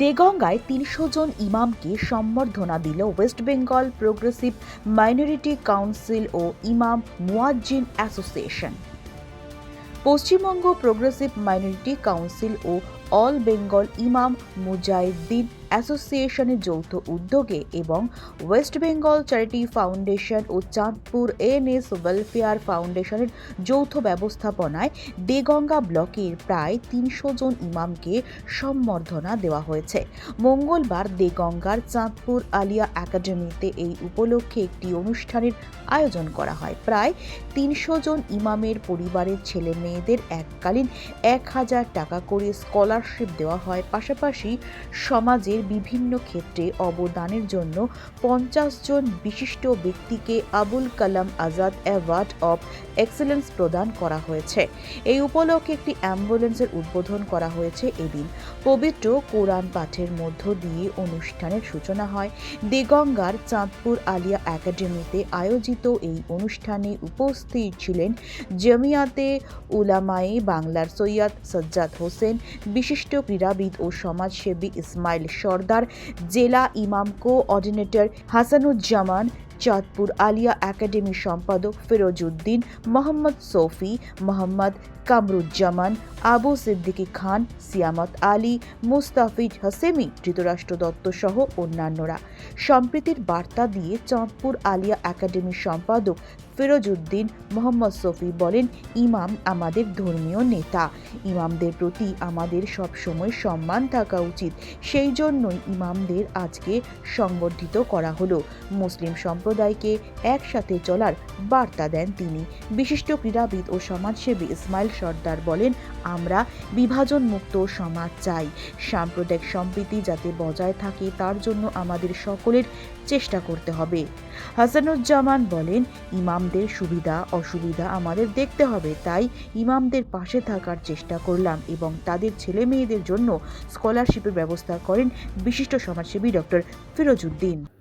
দেগঙ্গায় তিনশো জন ইমামকে সম্বর্ধনা দিল West Bengal progressive minority council ও ইমাম মুয়াজ্জিন association. Paschimbanga progressive minority council ও অল বেঙ্গল ইমাম মুজাহিদ্দিন অ্যাসোসিয়েশনের যৌথ উদ্যোগে এবং ওয়েস্ট বেঙ্গল চ্যারিটি ফাউন্ডেশন ও চাঁদপুর এনএস ওয়েলফেয়ার ফাউন্ডেশনের যৌথ ব্যবস্থাপনায় দেগঙ্গা ব্লকের প্রায় তিনশো জন ইমামকে সম্বর্ধনা দেওয়া হয়েছে। মঙ্গলবার দেগঙ্গার চাঁদপুর আলিয়া একাডেমিতে এই উপলক্ষে একটি অনুষ্ঠানের আয়োজন করা হয়। প্রায় তিনশো জন ইমামের পরিবারের ছেলে মেয়েদের এককালীন এক হাজার টাকা করে স্কলারশিপ দেওয়া হয়। পাশাপাশি সমাজের বিভিন্ন ক্ষেত্রে অবদানের জন্য পঞ্চাশ জন বিশিষ্ট ব্যক্তিকে Abul Kalam Azad award of excellence প্রদান করা হয়েছে। এই উপলক্ষে একটি অ্যাম্বুলেন্সের উদ্বোধন করা হয়েছে এদিন। পবিত্র কোরআন পাঠের মধ্য দিয়ে অনুষ্ঠানের সূচনা হয়। দেগঙ্গার চাঁদপুর আলিয়া একাডেমিতে আয়োজিত এই অনুষ্ঠানে উপস্থিত ছিলেন জমিয়াতে উলামায়ে বাংলার সৈয়দ সজ্জাদ হোসেন, বিশিষ্ট ক্রীড়াবিদ ও সমাজসেবী ইসমাইল সর্দার, জেলা ইমাম কোঅর্ডিনেটর হাসানুজ্জামান, চাঁদপুর আলিয়া একাডেমি সম্পাদক ফিরোজউদ্দিন, মোহাম্মদ সৌফি, মোহাম্মদ কামরুজ্জামান, আবু সিদ্দিকী খান, সিয়ামত আলী, মুস্তাফিজ হাসেমি, ধৃতরাষ্ট্র দত্ত সহ অন্যান্যরা। সম্প্রীতির বার্তা দিয়ে চাঁদপুর আলিয়া একাডেমির সম্পাদক ফিরোজউদ্দিন মোহাম্মদ সফি বলেন, ইমাম আমাদের ধর্মীয় নেতা। ইমামদের প্রতি আমাদের সবসময় সম্মান থাকা উচিত। সেই জন্যই ইমামদের আজকে সংবর্ধিত করা হলো। মুসলিম সম্প্রদায়কে একসাথে চলার বার্তা দেন তিনি। বিশিষ্ট ক্রীড়াবিদ ও সমাজসেবী ইসমাইল সর্দার বলেন, আমরা বিভাজন মুক্ত সমাজ চাই। সাম্প্রদায়িক সম্প্রীতি যাতে বজায় থাকে, তার জন্য আমাদের সকলের চেষ্টা করতে হবে। হাসানুজ্জামান বলেন ইমামদের সুবিধা, অসুবিধা আমাদের দেখতে হবে। তাই ইমামদের পাশে থাকার চেষ্টা করলাম এবং তাদের ছেলে মেয়েদের জন্য স্কলারশিপের ব্যবস্থা করেন বিশিষ্ট সমাজসেবী ডক্টর ফিরোজউদ্দিন।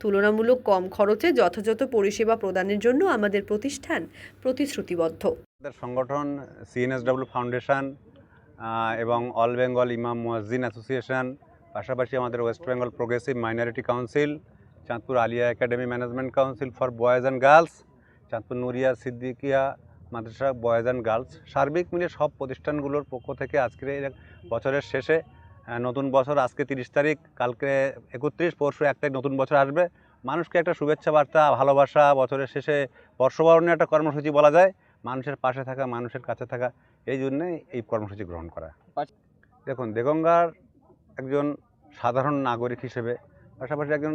তুলনামূলক কম খরচে যথাযথ পরিষেবা প্রদানের জন্য আমাদের প্রতিষ্ঠান প্রতিশ্রুতিবদ্ধ। সংগঠন সিএনএসডব্লিউ ফাউন্ডেশন এবং অল বেঙ্গল ইমাম মুয়াজ্জিন অ্যাসোসিয়েশন পাশাপাশি আমাদের West Bengal progressive minority council Chandpur Aliah academy management council for boys and girls Chandpur Nuriya Siddiqiya Madrasa boys and girls সার্বিক মিলে সব প্রতিষ্ঠানগুলোর পক্ষ থেকে আজকের বছরের শেষে নতুন বছর, আজকে তিরিশ তারিখ, কালকে একত্রিশ, পরশু এক তারিখ নতুন বছর আসবে। মানুষকে একটা শুভেচ্ছা বার্তা, ভালোবাসা, বছরের শেষে বর্ষবরণের একটা কর্মসূচি বলা যায়। মানুষের পাশে থাকা, মানুষের কাছে থাকা, এই জন্যে এই কর্মসূচি গ্রহণ করা। দেখুন, দেগঙ্গার একজন সাধারণ নাগরিক হিসেবে, পাশাপাশি একজন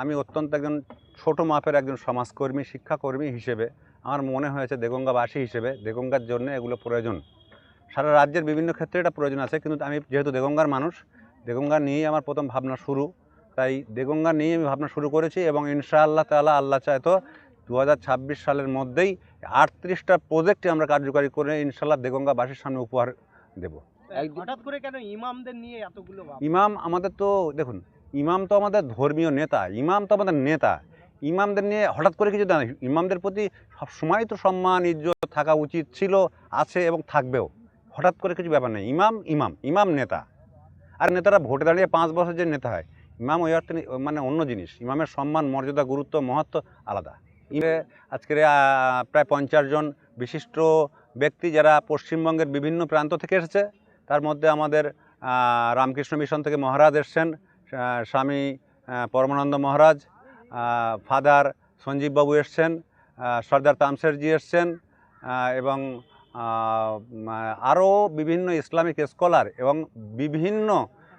আমি অত্যন্ত একজন ছোট মাপের একজন সমাজকর্মী, শিক্ষাকর্মী হিসেবে, আমার মনে হয়েছে দেগঙ্গাবাসী হিসেবে, দেগঙ্গার জন্য এগুলো প্রয়োজন। সারা রাজ্যের বিভিন্ন ক্ষেত্রে এটা প্রয়োজন আছে কিন্তু আমি যেহেতু দেগঙ্গার মানুষ দেগঙ্গা নিয়েই আমার প্রথম ভাবনা শুরু। তাই দেগঙ্গা নিয়ে আমি ভাবনা শুরু করেছি এবং ইনশাআল্লাহ তাআলা আল্লাহ চায় তো দু হাজার ছাব্বিশ সালের মধ্যেই আটত্রিশটা প্রজেক্টে আমরা কার্যকারী করে ইনশাল্লাহ দেগঙ্গাবাসীর সামনে উপহার দেব। হঠাৎ করে কেন ইমামদের নিয়ে এতগুলো ইমাম আমাদের তো দেখুন ইমাম তো আমাদের ধর্মীয় নেতা ইমাম তো আমাদের নেতা। ইমামদের নিয়ে হঠাৎ করে কিছু না ইমামদের প্রতি সবসময় তো সম্মান ইজ্জত থাকা উচিত ছিল আছে এবং থাকবেও। হঠাৎ করে কিছু ব্যাপার নেই। ইমাম ইমাম ইমাম নেতা। আর নেতারা ভোটে দাঁড়িয়ে পাঁচ বছর যে নেতা হয়, ইমাম ওই অর্থে মানে অন্য জিনিস। ইমামের সম্মান, মর্যাদা, গুরুত্ব, মহত্ব আলাদা। আজকের প্রায় পঞ্চাশ জন বিশিষ্ট ব্যক্তি যারা পশ্চিমবঙ্গের বিভিন্ন প্রান্ত থেকে এসেছে, তার মধ্যে আমাদের রামকৃষ্ণ মিশন থেকে মহারাজ এসছেন স্বামী পরমানন্দ মহারাজ ফাদার সঞ্জীববাবু এসছেন সর্দার তামসেরজি এসছেন এবং আরও বিভিন্ন ইসলামিক স্কলার এবং বিভিন্ন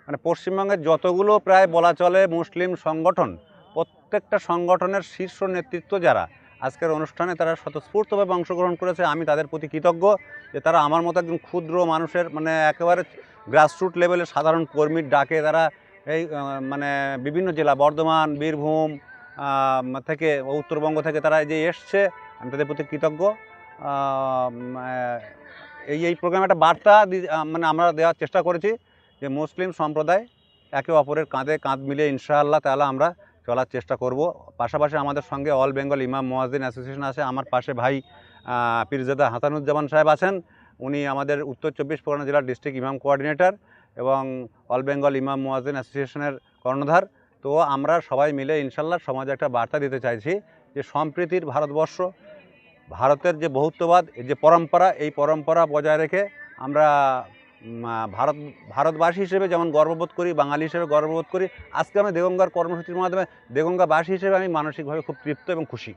মানে পশ্চিমবঙ্গের যতগুলো প্রায় বলা চলে মুসলিম সংগঠন, প্রত্যেকটা সংগঠনের শীর্ষ নেতৃত্ব যারা, আজকের অনুষ্ঠানে তারা স্বতঃস্ফূর্তভাবে অংশগ্রহণ করেছে। আমি তাদের প্রতি কৃতজ্ঞ যে তারা আমার মতো একজন ক্ষুদ্র মানুষের মানে একেবারে গ্রাসরুট লেভেলের সাধারণ কর্মীর ডাকে তারা এই মানে বিভিন্ন জেলা, বর্ধমান, বীরভূম থেকে উত্তরবঙ্গ থেকে তারা যে এসছে, আমি তাদের প্রতি কৃতজ্ঞ। এই এই প্রোগ্রামে একটা বার্তা মানে আমরা দেওয়ার চেষ্টা করেছি যে মুসলিম সম্প্রদায় একে অপরের কাঁধে কাঁধ মিলিয়ে ইনশাআল্লাহ তাহলে আমরা চলার চেষ্টা করব। পাশাপাশি আমাদের সঙ্গে অল বেঙ্গল ইমাম মোয়াজ্জিন অ্যাসোসিয়েশন আছে। আমার পাশে ভাই পীরজাদা হাসানুজ্জামান সাহেব আছেন। উনি আমাদের উত্তর চব্বিশ পরগনা জেলার ডিস্ট্রিক্ট ইমাম কোঅর্ডিনেটর এবং অল বেঙ্গল ইমাম মোয়াজ্জিন অ্যাসোসিয়েশনের কর্ণধার। তো আমরা সবাই মিলে ইনশাল্লাহ সমাজে একটা বার্তা দিতে চাইছি যে সম্প্রীতির ভারতবর্ষ ভারতের যে বহুত্ববাদ যে পরম্পরা, এই পরম্পরা বজায় রেখে আমরা ভারত, ভারতবাসী হিসেবে যেমন গর্ববোধ করি, বাঙালি হিসেবে গর্ববোধ করি, আজকে আমি দেগঙ্গার কর্মসূচির মাধ্যমে দেগঙ্গাবাসী হিসেবে আমি মানসিকভাবে খুব তৃপ্ত এবং খুশি।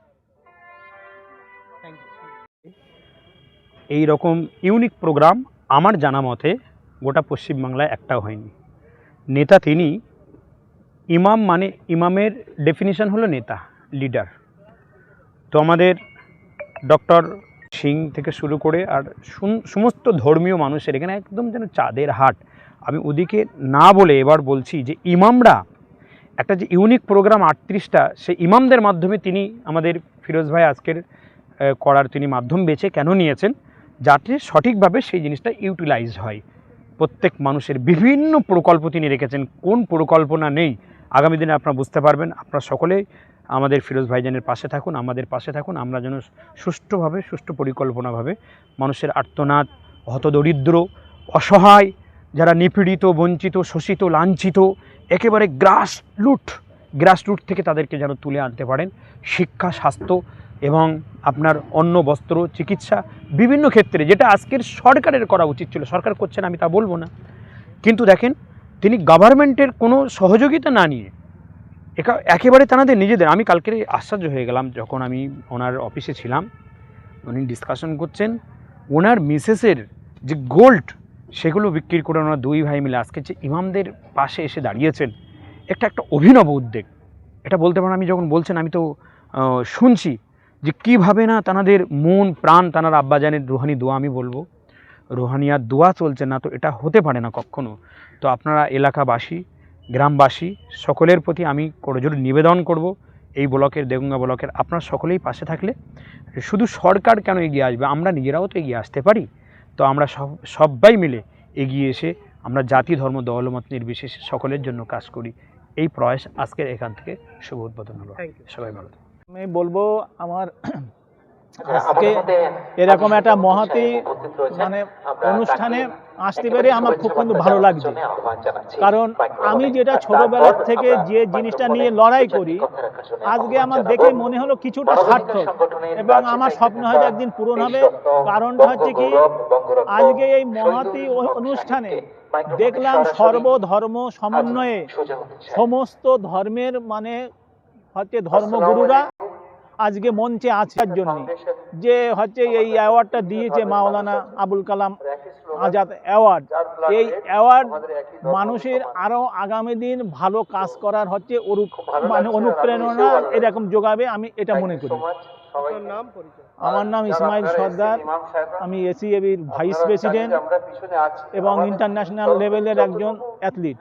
এই রকম ইউনিক প্রোগ্রাম আমার জানা মতে গোটা পশ্চিমবাংলায় একটাও হয়নি। নেতা তিনি ইমাম মানে ইমামের ডেফিনিশন হলো নেতা লিডার তো আমাদের ডক্টর সিং থেকে শুরু করে আর সমস্ত ধর্মীয় মানুষের এখানে একদম যেন চাঁদের হাট। আমি ওদিকে না বলে এবার বলছি যে ইমামরা, একটা যে ইউনিক প্রোগ্রাম আটত্রিশটা, সেই ইমামদের মাধ্যমে তিনি আমাদের ফিরোজ ভাই আজকের করার তিনি মাধ্যম বেছে কেন নিয়েছেন, যাতে সঠিকভাবে সেই জিনিসটা ইউটিলাইজ হয়। প্রত্যেক মানুষের বিভিন্ন প্রকল্প তিনি রেখেছেন, কোন প্রকল্পনা নেই আগামী দিনে আপনারা বুঝতে পারবেন, আপনারা সকলেই আমাদের ফিরোজ ভাইজানের পাশে থাকুন, আমাদের পাশে থাকুন, আমরা যেন সুষ্ঠুভাবে, সুষ্ঠু পরিকল্পনাভাবে মানুষের আর্তনাদ, হতদরিদ্র, অসহায়, যারা নিপীড়িত, বঞ্চিত, শোষিত, লাঞ্ছিত, একেবারে গ্রাস লুট গ্রাস রুট থেকে তাদেরকে যেন তুলে আনতে পারেন শিক্ষা, স্বাস্থ্য এবং আপনার অন্ন, বস্ত্র, চিকিৎসা বিভিন্ন ক্ষেত্রে, যেটা আজকের সরকারের করা উচিত ছিল, সরকার করছেন আমি তা বলব না। কিন্তু দেখেন তিনি গভর্নমেন্টের কোনো সহযোগিতা না নিয়ে একা, একেবারে তাদের নিজেদের। আমি কালকে আশ্চর্য হয়ে গেলাম যখন আমি ওনার অফিসে ছিলাম। উনি ডিসকাশন করছেন, ওনার মিসেসের যে গোল্ড সেগুলো বিক্রি করে ওনার দুই ভাই মিলে আজকে যে ইমামদের পাশে এসে দাঁড়িয়েছেন একটা একটা অভিনব উদ্যোগ এটা বলতে পারেন, আমি যখন বলছেন, আমি তো শুনছি যে কীভাবে না তানাদের মন, প্রাণ, তানার আব্বাজানের রুহানি দোয়া আমি বলব। রুহানিয়ার দোয়া চলছে না তো এটা হতে পারে না কখনো। তো আপনারা এলাকাবাসী গ্রামবাসী সকলের প্রতি আমি করজোর নিবেদন করব এই ব্লকের দেগঙ্গা ব্লকের। আপনারা সকলেই পাশে থাকলে শুধু সরকার কেন এগিয়ে আসবে? আমরা নিজেরাও তো এগিয়ে আসতে পারি। তো আমরা সব সবাই মিলে এগিয়ে এসে আমরা জাতি ধর্ম দলমত নির্বিশেষে সকলের জন্য কাজ করি। এই প্রয়াস আজকের এখান থেকে শুভ উদ্বোধন হলো। সবাই ভালো। আমি বলব আমার আজকে এরকম একটা মহাতি মানে অনুষ্ঠানে আসতে পেরে আমার খুব কিন্তু ভালো লাগছে। কারণ আমি যেটা ছোটবেলার থেকে যে জিনিসটা নিয়ে লড়াই করি আজকে আমার দেখে মনে হলো কিছুটা সার্থক এবং আমার স্বপ্ন হয়তো একদিন পূরণ হবে। কারণটা হচ্ছে কি আজকে এই মহাতি অনুষ্ঠানে দেখলাম সর্বধর্ম সমন্বয়ে সমস্ত ধর্মের মানে হচ্ছে ধর্মগুরুরা আজকে মঞ্চে আসার জন্য। যে হচ্ছে এই অ্যাওয়ার্ডটা দিয়েছে মাওলানা আবুল কালাম আজাদ অ্যাওয়ার্ড এই অ্যাওয়ার্ড মানুষের আরও আগামী দিন ভালো কাজ করার হচ্ছে মানে অনুপ্রেরণা এরকম যোগাবে আমি এটা মনে করি। আপনার নাম পরিচয়। আমার নাম ইসমাইল সর্দার। আমি এসিএবির ভাইস প্রেসিডেন্ট এবং ইন্টারন্যাশনাল লেভেলের একজন অ্যাথলিট